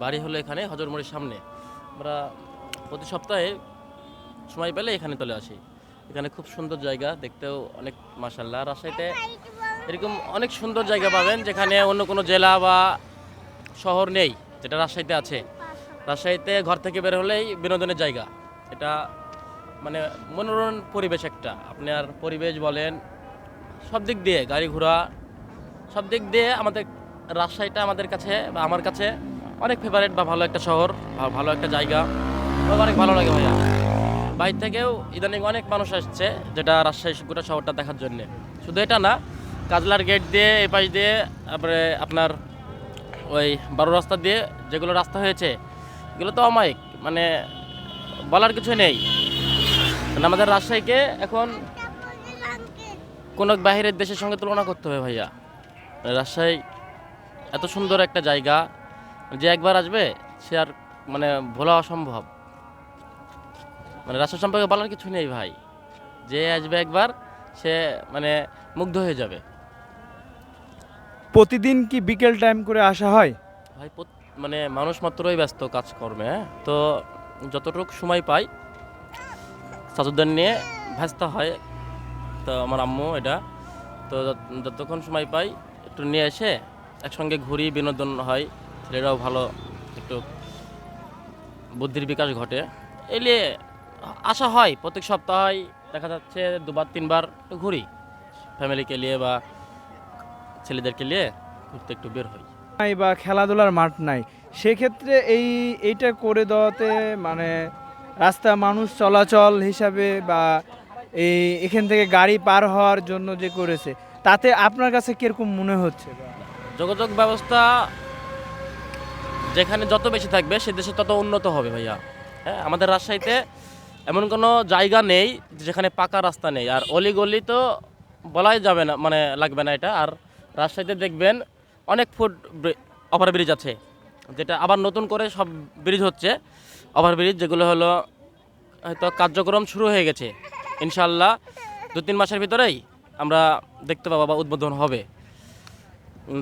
বাড়ি হলো এখানে হজরমোড়ের সামনে। আমরা প্রতি সপ্তাহে সময় পেলে এখানে চলে আসি। এখানে খুব সুন্দর জায়গা, দেখতেও অনেক মাসাল্লাহ রাজশাহীতে এরকম অনেক সুন্দর জায়গা পাবেন, যেখানে অন্য কোনো জেলা বা শহর নেই, যেটা রাজশাহীতে আছে। রাজশাহীতে ঘর থেকে বের হলেই বিনোদনের জায়গা। এটা মানে মনোরম পরিবেশ একটা। আপনার পরিবেশ বলেন, সব দিক দিয়ে গাড়ি ঘোড়া, সব দিক দিয়ে আমাদের রাজশাহীটা আমাদের কাছে বা আমার কাছে অনেক ফেভারিট বা ভালো একটা শহর ভালো একটা জায়গা। অনেক ভালো লাগে ভাইয়া। বাইরে থেকেও ইদানিং অনেক মানুষ আসছে যেটা রাজশাহী গোটা শহরটা দেখার জন্য। শুধু এটা না, কাজলার গেট দিয়ে, এই পাশ দিয়ে, তারপরে আপনার ওই বারো রাস্তা দিয়ে যেগুলো রাস্তা হয়েছে, এগুলো তো অমায়িক। মানে বলার কিছু নেই। আমাদের রাজশাহীকে এখন কোনো বাহিরের দেশের সঙ্গে তুলনা করতে হবে ভাইয়া। রাজশাহী এত সুন্দর একটা জায়গা যে একবার আসবে সে আর মানে ভোলা অসম্ভব। মানে রাজশাহী সম্পর্কে বলার কিছু নেই ভাই। যে আসবে একবার সে মানে মুগ্ধ হয়ে যাবে। প্রতিদিন কি বিকেল টাইম করে আসা হয়? ভাই মানে মানুষ মাত্রই ব্যস্ত কাজকর্মে হ্যাঁ? তো যতটুকু সময় পাই সাজুদ্দান নিয়ে ব্যস্ত হয়। তো আমার আম্মু এটা তো যতক্ষণ সময় পাই একটু নিয়ে এসে একসঙ্গে ঘুরি বিনোদন হয়। ছেলেরাও ভালো একটু বুদ্ধির বিকাশ ঘটে। এলে আসা হয় প্রত্যেক সপ্তাহে দেখা যাচ্ছে দুবার তিনবার একটু ঘুরি। ফ্যামিলিকে নিয়ে বা ছেলেদেরকে নিয়ে ঘুরতে একটু বের হই। নাই বা খেলাধুলার মাঠ নাই সেক্ষেত্রে এই এইটা করে দেওয়াতে মানে রাস্তা মানুষ চলাচল হিসাবে বা এই এখান থেকে গাড়ি পার হওয়ার জন্য যে করেছে তাতে আপনার কাছে কীরকম মনে হচ্ছে? যোগাযোগ ব্যবস্থা যেখানে যত বেশি থাকবে সে দেশে তত উন্নত হবে ভাইয়া। হ্যাঁ আমাদের রাজশাহীতে এমন কোনো জায়গা নেই যেখানে পাকা রাস্তা নেই। আর অলিগলি তো বলাই যাবে না মানে লাগবে না এটা। আর রাজশাহীতে দেখবেন অনেক ফুট ওভার ব্রিজ আছে, যেটা আবার নতুন করে সব ব্রিজ হচ্ছে। ওভার ব্রিজ যেগুলো হলো, হয়তো কার্যক্রম শুরু হয়ে গেছে। ইনশাল্লাহ দু তিন মাসের ভিতরেই আমরা দেখতে পাবো বা উদ্বোধন হবে।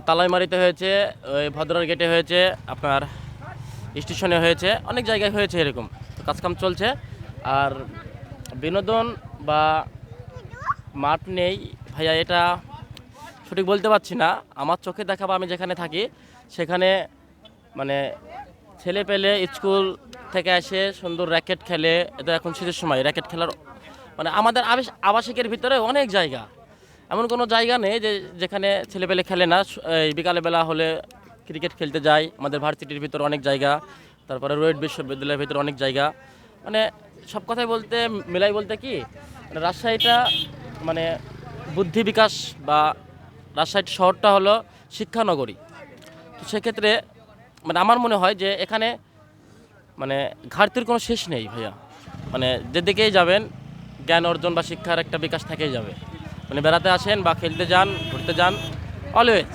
তালাইমারিতে হয়েছে, ওই ভদ্রার গেটে হয়েছে, আপনার স্টেশনে হয়েছে, অনেক জায়গায় হয়েছে এরকম। কাজকাম চলছে। আর বিনোদন বা মাঠ নেই। ভাইয়া, এটা সঠিক বলতে পারছি না। আমার চোখে দেখা বা আমি যেখানে থাকি, সেখানে মানে ছেলে পেলে স্কুল থেকে এসে সুন্দর র্যাকেট খেলে। এটা এখন শীতের সময় র্যাকেট খেলার মানে আমাদের আবাসিকের ভিতরে অনেক জায়গা। এমন কোনো জায়গা নেই যে যেখানে ছেলেপেলে খেলে না। এই বিকালবেলা হলে ক্রিকেট খেলতে যায় আমাদের ভার্সিটির ভিতর অনেক জায়গা, তারপরে রোয়েট বিশ্ববিদ্যালয়ের ভিতর অনেক জায়গা। মানে সব কথাই বলতে, মিলাই বলতে কি মানে রাজশাহীটা মানে বুদ্ধি বিকাশ বা রাজশাহী শহরটা হলো শিক্ষানগরী। তো সেক্ষেত্রে মানে আমার মনে হয় যে এখানে মানে ঘাটতির কোনো শেষ নেই ভাইয়া। মানে যেদিকেই যাবেন, জ্ঞান অর্জন বা শিক্ষার একটা বিকাশ থেকেই যাবে। মানে বেড়াতে আসেন বা খেলতে যান ঘুরতে যান অলওয়েজ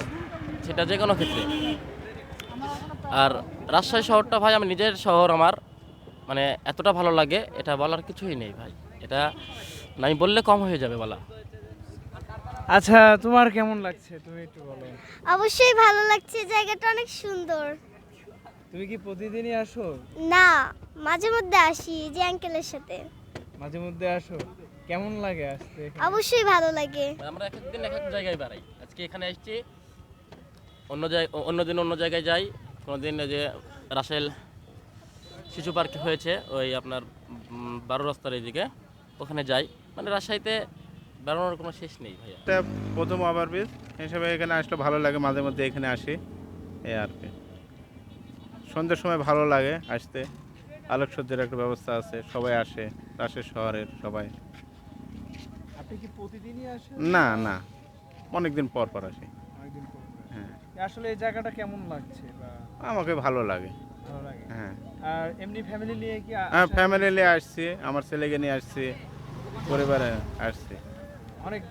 সেটা যে কোনো ক্ষেত্রে। আর রাজশাহী শহরটা ভাই আমি নিজের শহর আমার মানে এতটা ভালো লাগে এটা বলার কিছুই নেই ভাই। এটা না আমি বললে কম হয়ে যাবে বলা। আচ্ছা তোমার কেমন লাগছে? তুমি একটু বলো। অবশ্যই ভালো লাগছে জায়গাটা অনেক সুন্দর। তুমি কি প্রতিদিনই আসো? না মাঝে মধ্যে আসি যে আঙ্কেলের সাথে। মাঝে মধ্যে আসো? কেমন লাগে আসতে অবশ্যই ভালো লাগে। আমরা এক একদিন এক এক জায়গায় বেড়াই। আজকে এখানে এসেছি অন্য জায়গায় অন্য দিন অন্য জায়গায় যাই। কোনো দিন যে রাসেল শিশু পার্ক হয়েছে ওই আপনার বারো রাস্তার এইদিকে ওখানে যাই। মানে রাজশাহীতে বেড়ানোর কোনো শেষ নেই ভাইয়া। এটা প্রথম ওভারব্রিজ হিসেবে এখানে আসলে ভালো লাগে মাঝে মধ্যে এখানে আসি এই আর কি। সন্ধ্যের সময় ভালো লাগে আসতে। আলোকসজ্জার একটা ব্যবস্থা আছে সবাই আসে রাশের শহরের সবাই। আপনি কি প্রতিদিনই আসেন? না না। অনেকদিন পর পর আসি। অনেকদিন পর? হ্যাঁ। আসলে এই জায়গাটা কেমন লাগছে বা? আমাকে ভালো লাগে। ভালো লাগে। হ্যাঁ। আর এমনি ফ্যামিলি নিয়ে কি হ্যাঁ ফ্যামিলি নিয়ে আসছি আমার ছেলেকে নিয়ে আসছি পরিবারে আসছি। অনেক